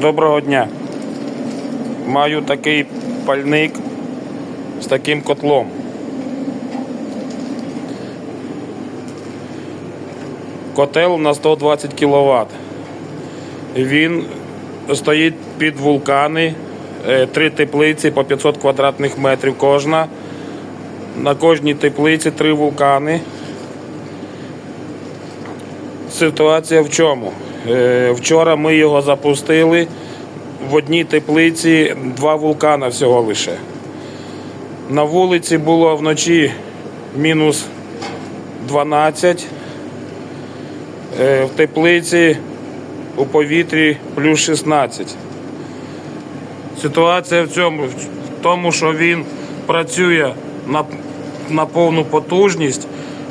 Доброго дня. Маю такий пальник з таким котлом. Котел на 120 кВт. Він стоїть під вулкани, е, три теплиці по 500 квадратних метрів кожна. На кожній теплиці три вулкани. Ситуація в чому? Е, Вчора ми його запустили. В одній теплиці два вулкана всього лише. На вулиці було вночі мінус 12. Е, В теплиці у повітрі плюс 16. Ситуація в цьому в тому, що він працює на, на повну потужність,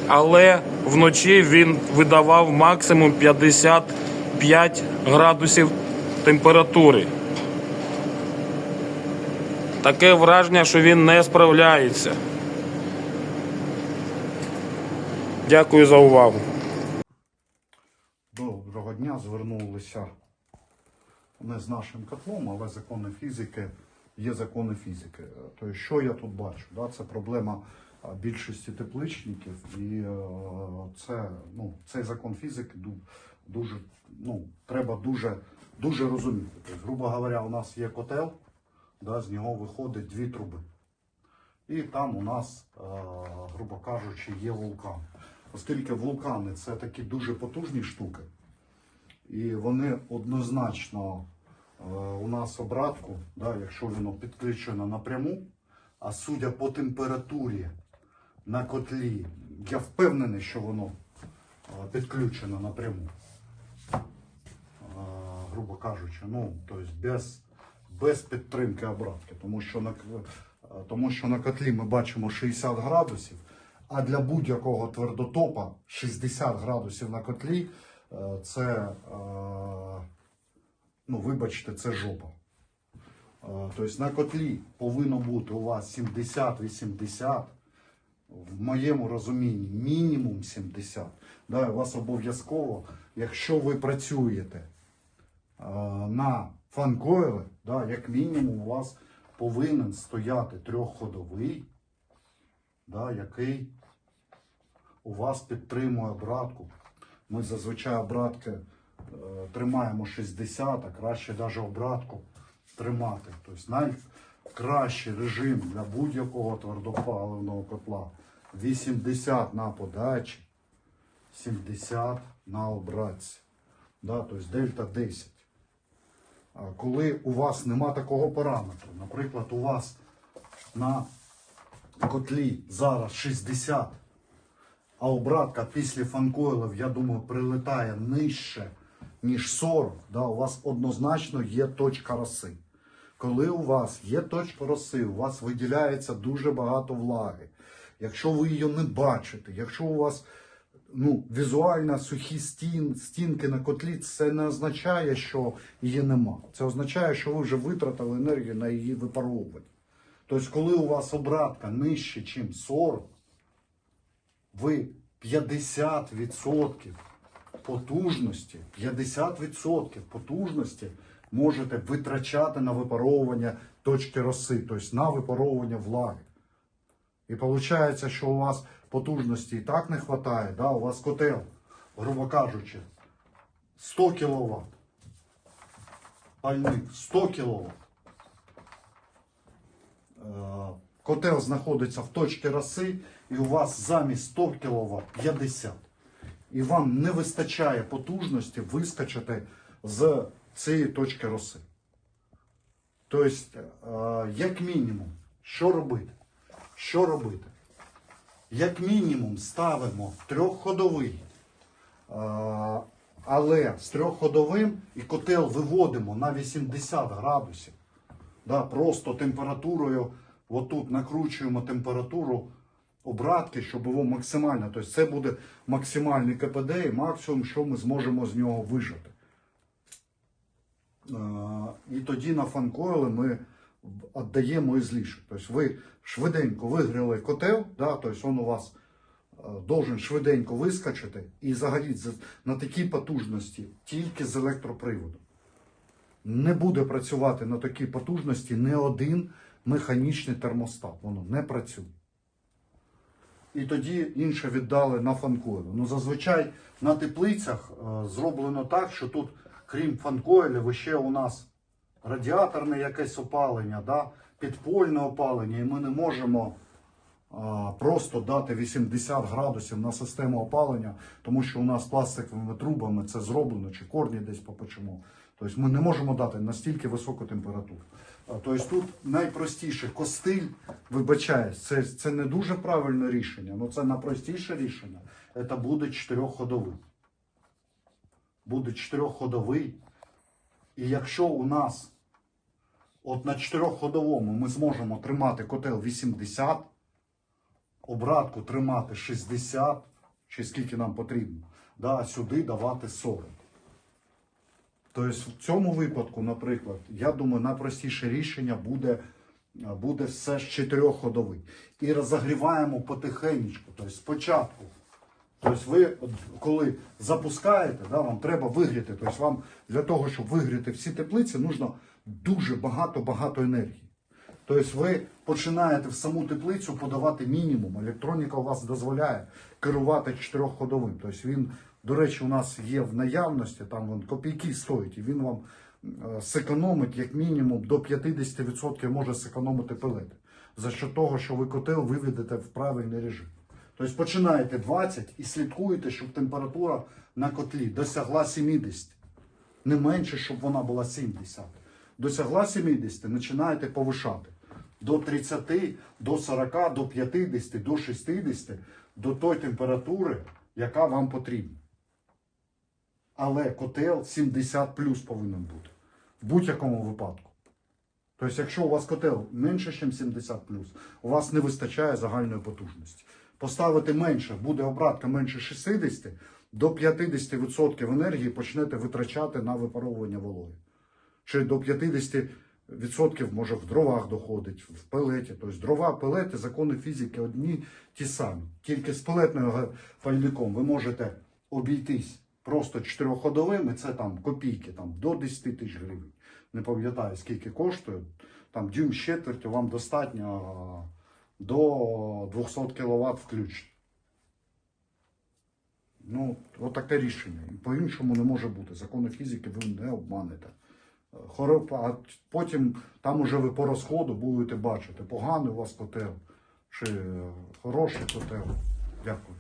але вночі він видавав максимум 55 градусів температури. Таке враження, що він не справляється. Дякую за увагу. Доброго дня. Звернулися не з нашим котлом, але закони фізики є закони фізики. Тобто, що я тут бачу? Це проблема більшості тепличників, і е, це, ну, цей закон фізики дуже, ну, треба дуже, дуже розуміти. Тобто, грубо говоря, у нас є котел, да, з нього виходить дві труби. І там у нас, е, грубо кажучи, є вулкан. Оскільки вулкани це такі дуже потужні штуки, і вони однозначно е, у нас обратку, да, якщо воно підключено напряму, а судя по температурі на котлі, я впевнений, що воно е, підключено напряму. Кажучи, ну, тобто без, без підтримки обратки, тому що на, е, тому що на котлі ми бачимо 60 градусів, а для будь-якого твердотопа 60 градусів на котлі е, це, е, ну, вибачте, це жопа. Тобто на котлі повинно бути у вас 70-80, в моєму розумінні мінімум 70. Да, у вас обов'язково, якщо ви працюєте на фанкойли, да, як мінімум у вас повинен стояти трьохходовий, да, який у вас підтримує обратку. Ми зазвичай обратки е, тримаємо 60, а краще навіть обратку тримати. Тобто найкращий режим для будь-якого твердопаливного котла 80 на подачі, 70 на обратці. Да, тобто дельта 10. Коли у вас нема такого параметру, наприклад, у вас на котлі зараз 60, а обратка після фанкойлів, я думаю, прилетає нижче, ніж 40, да, у вас однозначно є точка роси. Коли у вас є точка роси, у вас виділяється дуже багато влаги. Якщо ви її не бачите, якщо у вас ну, візуально сухі стін, стінки на котлі, це не означає, що її нема. Це означає, що ви вже витратили енергію на її випаровування. Тобто, коли у вас обратка нижче, ніж 40, ви 50% потужності, 50% потужності можете витрачати на випаровування точки роси, тобто на випаровування влаги. І виходить, що у вас потужності і так не вистачає, да? у вас котел, грубо кажучи, 100 кВт. Пальник 100 кВт. Е, Котел знаходиться в точці роси, і у вас замість 100 кВт 50. І вам не вистачає потужності вискочити з цієї точки роси. Тобто, е, як мінімум, що робити? Що робити? Як мінімум ставимо трьохходовий, е, але з трьохходовим і котел виводимо на 80 градусів. Да, просто температурою, отут накручуємо температуру обратки, щоб було максимально. Тобто це буде максимальний КПД і максимум, що ми зможемо з нього вижати. Е, І тоді на фанкойли ми віддаємо ізлишок. Тобто ви швиденько вигріли котел, да, тобто він у вас е, должен швиденько вискочити і за- на такій потужності тільки з електроприводу. не буде працювати на такій потужності не один механічний термостат. Воно не працює. І тоді інше віддали на фанкойлу. Ну, зазвичай на теплицях е, зроблено так, що тут, крім фанкойлів, ще у нас радіаторне якесь опалення, да? підпольне опалення, і ми не можемо а, просто дати 80 градусів на систему опалення, тому що у нас пластиковими трубами це зроблено, чи корні десь попечемо. Тобто ми не можемо дати настільки високу температуру. Тобто тут найпростіше костиль, вибачаюсь, це, це не дуже правильне рішення, але це найпростіше рішення. Це буде чотирьохходовий. Буде чотирьохходовий. І якщо у нас от на чотирьохходовому ми зможемо тримати котел 80, обратку тримати 60, чи скільки нам потрібно, да, а сюди давати 40. Тобто в цьому випадку, наприклад, я думаю, найпростіше рішення буде, буде все ж чотирьохходовий. І розогріваємо потихеньку. Тобто спочатку. Тобто ви, коли запускаєте, да, вам треба вигріти. Тобто вам для того, щоб вигріти всі теплиці, нужно дуже багато-багато енергії. Тобто ви починаєте в саму теплицю подавати мінімум. Електроніка у вас дозволяє керувати чотирьохходовим. Тобто він, до речі, у нас є в наявності, там він копійки стоїть, і він вам е, зекономить як мінімум до 50% може зекономити пелети. За що того, що ви котел виведете в правильний режим. Тобто починаєте 20 і слідкуєте, щоб температура на котлі досягла 70. Не менше, щоб вона була 70. Досягла 70, починаєте повишати. До 30, до 40, до 50, до 60, до тої температури, яка вам потрібна. Але котел 70 плюс повинен бути. В будь-якому випадку. Тобто, якщо у вас котел менше, ніж 70 у вас не вистачає загальної потужності. Поставити менше, буде обратка менше 60, до 50% енергії почнете витрачати на випаровування вологи. Чи до 50% може в дровах доходить, в пелеті. Тобто дрова, пелети, закони фізики одні ті самі. Тільки з пелетним пальником ви можете обійтись просто чотирьохходовим, і це там копійки там, до 10 тисяч гривень. Не пам'ятаю, скільки коштує. Там дюйм з вам достатньо до 200 кВт включно. Ну, от таке рішення. По-іншому не може бути. Закони фізики ви не обманете. А потім там уже ви по розходу будете бачити, поганий у вас котел чи е, хороший котел. Дякую.